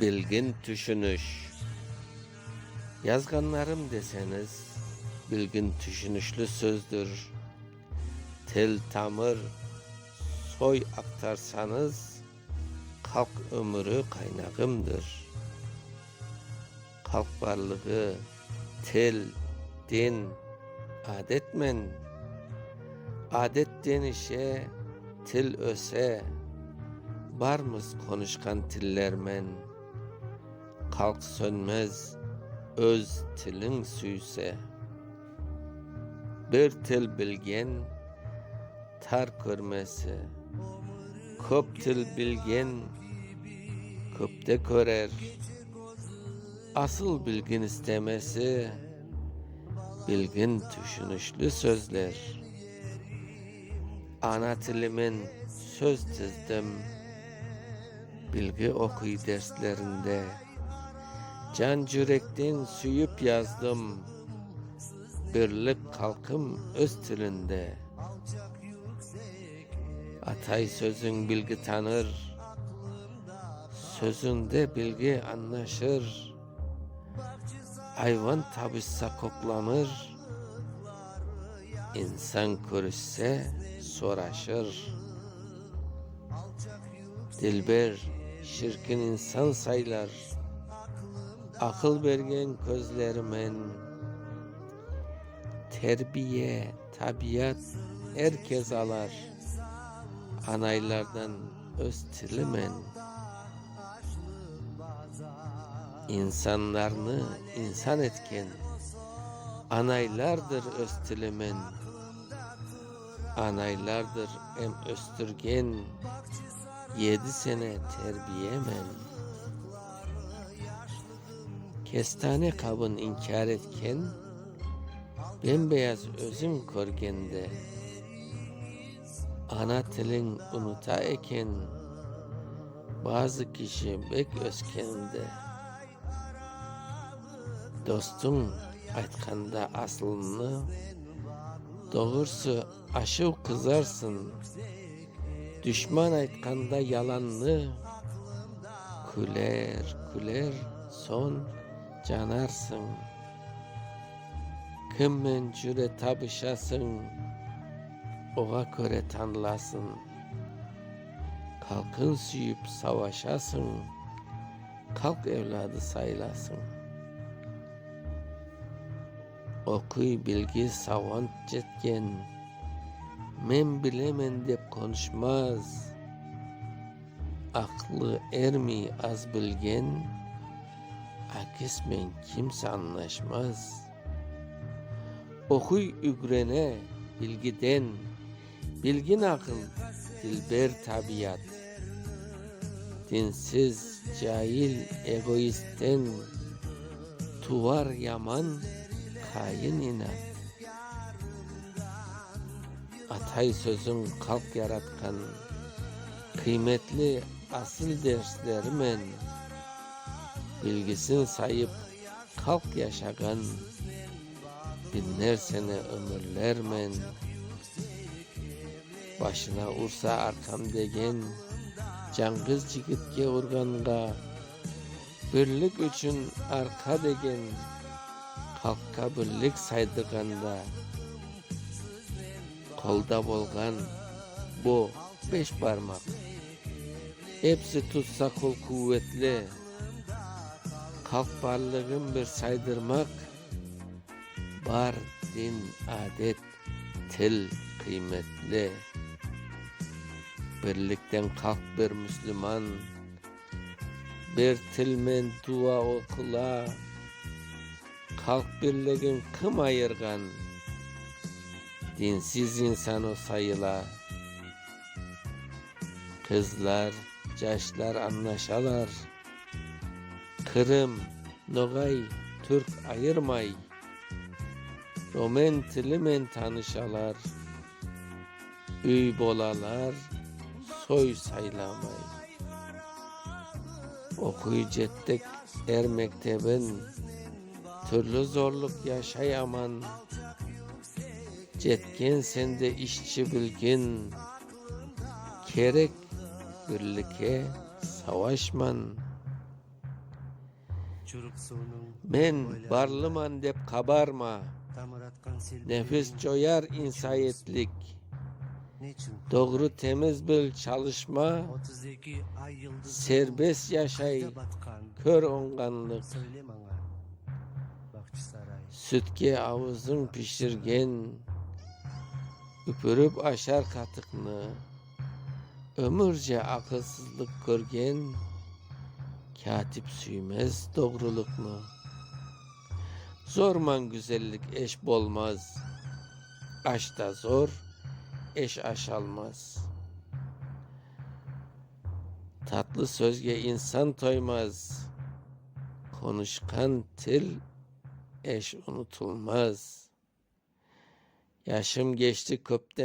Bilgin düşünüş. Yazganlarım deseniz Bilgin düşünüşlü sözdür. Tel tamır Soy aktarsanız Kalk ömrü kaynağımdır. Kalk varlığı Tel, din, adetmen Adet denişe Til öse Barmız konuşkan tillermen Kalk sönmez öz tilin süyse Bir til bilgen tar görmesi Köp til bilgen köpte körer. Asıl bilgin istemesi Bilgin düşünüşlü sözler. Ana tilimin söz tizdim Bilgi okuy derslerinde Can yürekten süyüp yazdım. Birlik kalkım öz tilinde. Atay sözün bilgi tanır. Sözünde bilgi anlaşır. Hayvan tabışsa koklanır. İnsan görüşse soraşır. Dilber şirkin insan saylar Akıl bergen gözlerimen Terbiye, tabiat herkes alar. Anaylardan öz tilimen İnsanlarını insan etken Anaylardır öz tilimen Anaylardır em östürgen Yedi sene terbiyemen Kestane kabın inkar etken Bembeyaz özüm körgende. Ana tilin unuta eken Bazı kişi bek özkeninde Dostum aytkanda aslını Doğursu aşıv kızarsın. Düşman aytkanda yalanlı Küler küler son canarsın. Kimmen cüre tabışasın. Oğa göre tanlasın. Kalkın süyüp savaşasın. Kalk evladı saylasın. Okuy bilgi savant jetken Men bilemen dep konuşmaz. Aklı ermi az bilgen Akismen kimse anlaşmaz. Okuy ügrene bilgiden. Bilgin akıl dilber tabiat. Dinsiz, cahil, egoistten Tuvar yaman, kayin inat. Atay sözün kalk yaratkan Kıymetli asıl derslerimen Bilgisin sayıp kalk yaşagan Binler sene ömürlermen Başına ursa arkam degen Cangız jigitke urganga Birlik üçün arka degen Kalkka birlik saydıganda Kolda bolgan bu beş parmak Hepsi tutsa kol kuvvetli Kalk varlığın bir saydırmak Bar din adet til kıymetli. Birlikten kalk bir Müslüman Bir tilmen dua okula. Kalk birliğin kım ayırgan Dinsiz insan o sayıla. Kızlar, caşlar anlaşalar Kırım, Nogay, Türk ayırmay. Romen tilimen tanışalar Üy bolalar Soy saylamay. Okuy cettik er mektebin Türlü zorluk yaşayaman Cetken sende işçi bilgin Kerek birlike savaşman Men barlıman dep kabarma. Nefis coyar insayetlik. Doğru temiz bil çalışma. 32 ay yıldızı Serbest yaşay. Kör onganlık. Sütke avuzun pişirgen. Üpürüp aşar katıkını. Ömürce akılsızlık görgen. Katip süymez doğruluknu. Zorman güzellik eş bolmaz. Aş da zor, eş aşalmaz. Tatlı sözge insan toymaz. Konuşkan til eş unutulmaz. Yaşım geçti köpten